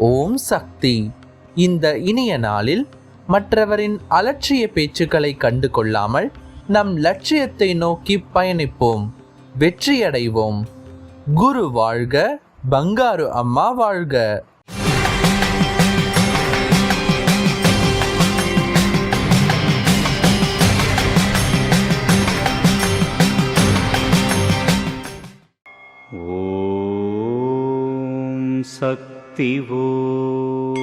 ஓம் சக்தி. இந்த இனிய நாளில் மற்றவரின் அலட்சிய பேச்சுக்களை கண்டு கொள்ளாமல் நம் லட்சியத்தை நோக்கி பயணிப்போம். வெற்றியடைவோம். குரு வாழ்க பங்காரு அம்மா வாழ்க. சக்தி. ஓம்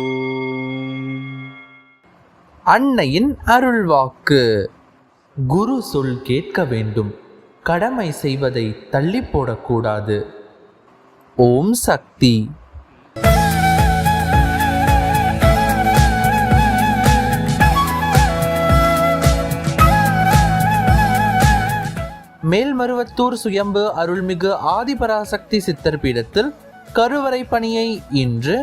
அன்னையின் அருள்வாக்கு. குரு சொல் கேட்க வேண்டும். கடமை செய்வதை தள்ளி போடக்கூடாது. ஓம் சக்தி. மேல்மருவத்தூர் சுயம்பு அருள்மிகு ஆதிபராசக்தி சித்தர் பீடத்தில் கருவறை பணியை இன்று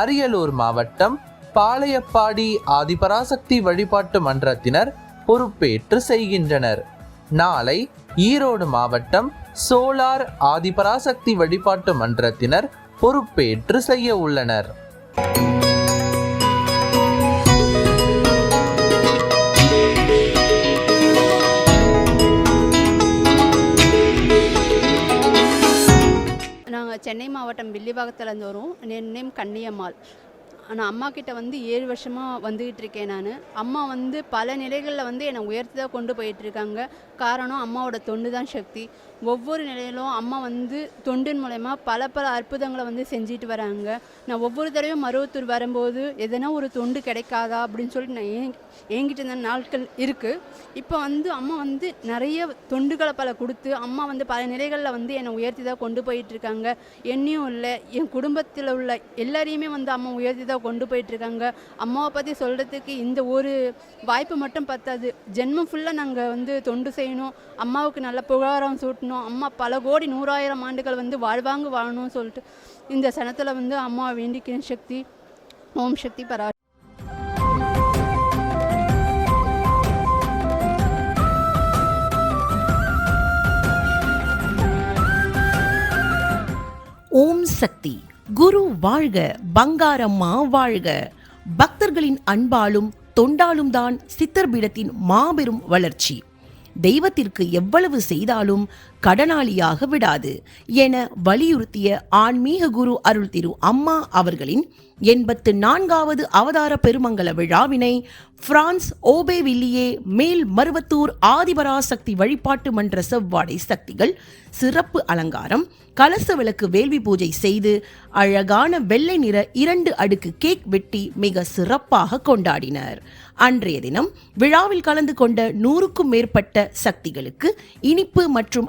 அரியலூர் மாவட்டம் பாளையப்பாடி ஆதிபராசக்தி வழிபாட்டு மன்றத்தினர் பொறுப்பேற்று செய்கின்றனர். நாளை ஈரோடு மாவட்டம் சோலார் ஆதிபராசக்தி வழிபாட்டு மன்றத்தினர் பொறுப்பேற்று செய்ய உள்ளனர். சென்னை மாவட்டம் வில்லிவாக்கத்துலேருந்து வரோம் என் நேம் கன்னியம்மாள் ஆனால் அம்மா கிட்ட வந்து ஏழு வருஷமாக வந்துக்கிட்டு இருக்கேன் நான். அம்மா வந்து பல நிலைகளில் வந்து என்னை உயர்த்தி தான் கொண்டு போயிட்டுருக்காங்க. காரணம் அம்மாவோட தொண்டு தான் சக்தி. ஒவ்வொரு நிலையிலும் அம்மா வந்து தொண்டின் மூலயமா பல பல அற்புதங்களை வந்து செஞ்சுட்டு வராங்க. நான் ஒவ்வொரு தடவையும் மருவத்தூர் வரும்போது எதனா ஒரு தொண்டு கிடைக்காதா அப்படின்னு சொல்லிட்டு நான் ஏங் ஏங்கிட்டு இருந்த நாட்கள் இருக்குது இப்போ வந்து அம்மா வந்து நிறைய தொண்டுகளை பல கொடுத்து அம்மா வந்து பல நிலைகளில் வந்து என்னை உயர்த்தி தான் கொண்டு போயிட்டுருக்காங்க. என்னையும் இல்லை என் குடும்பத்தில் உள்ள எல்லாரையுமே வந்து அம்மா உயர்த்தி தான் கொண்டு போயிட்டுருக்காங்க. அம்மாவை பற்றி சொல்கிறதுக்கு இந்த ஒரு வாய்ப்பு மட்டும் பத்தாது. ஜென்மம் ஃபுல்லாக நாங்கள் வந்து தொண்டு செய்யணும். அம்மாவுக்கு நல்ல புகாரம் சூட்டணும். அம்மா பல கோடி நூறாயிரம் ஆண்டுகள் வந்து வாழ்வாங்க வாழணும்னு சொல்லிட்டு இந்த சனத்தில் வந்து அம்மாவை வேண்டிக்கிற சக்தி ஓம் சக்தி பரா ஓம் சக்தி. குரு வாழ்க பங்காரம்மா வாழ்க. பக்தர்களின் அன்பாலும் தொண்டாலும் தான் சித்தர் பீடத்தின் மாபெரும் வளர்ச்சி. தெய்வத்திற்கு எவ்வளவு செய்தாலும் கடனாளியாக விடாது என வலியுறுத்திய ஆன்மீக குரு அருள் திரு அம்மா அவர்களின் எண்பத்து நான்காவது அவதார பெருமங்கல விழாவினை பிரான்ஸ் ஓபேவில்லியே மேல் மருவத்தூர் ஆதிபராசக்தி வழிபாட்டு மன்ற செவ்வாடை சக்திகள் சிறப்பு அலங்காரம் கலச விளக்கு வேள்வி பூஜை செய்து அழகான வெள்ளை நிற இரண்டு அடுக்கு கேக் வெட்டி மிக சிறப்பாக கொண்டாடினர். அன்றைய தினம் விழாவில் கலந்து கொண்ட நூறுக்கும் மேற்பட்ட சக்திகளுக்கு இனிப்பு மற்றும்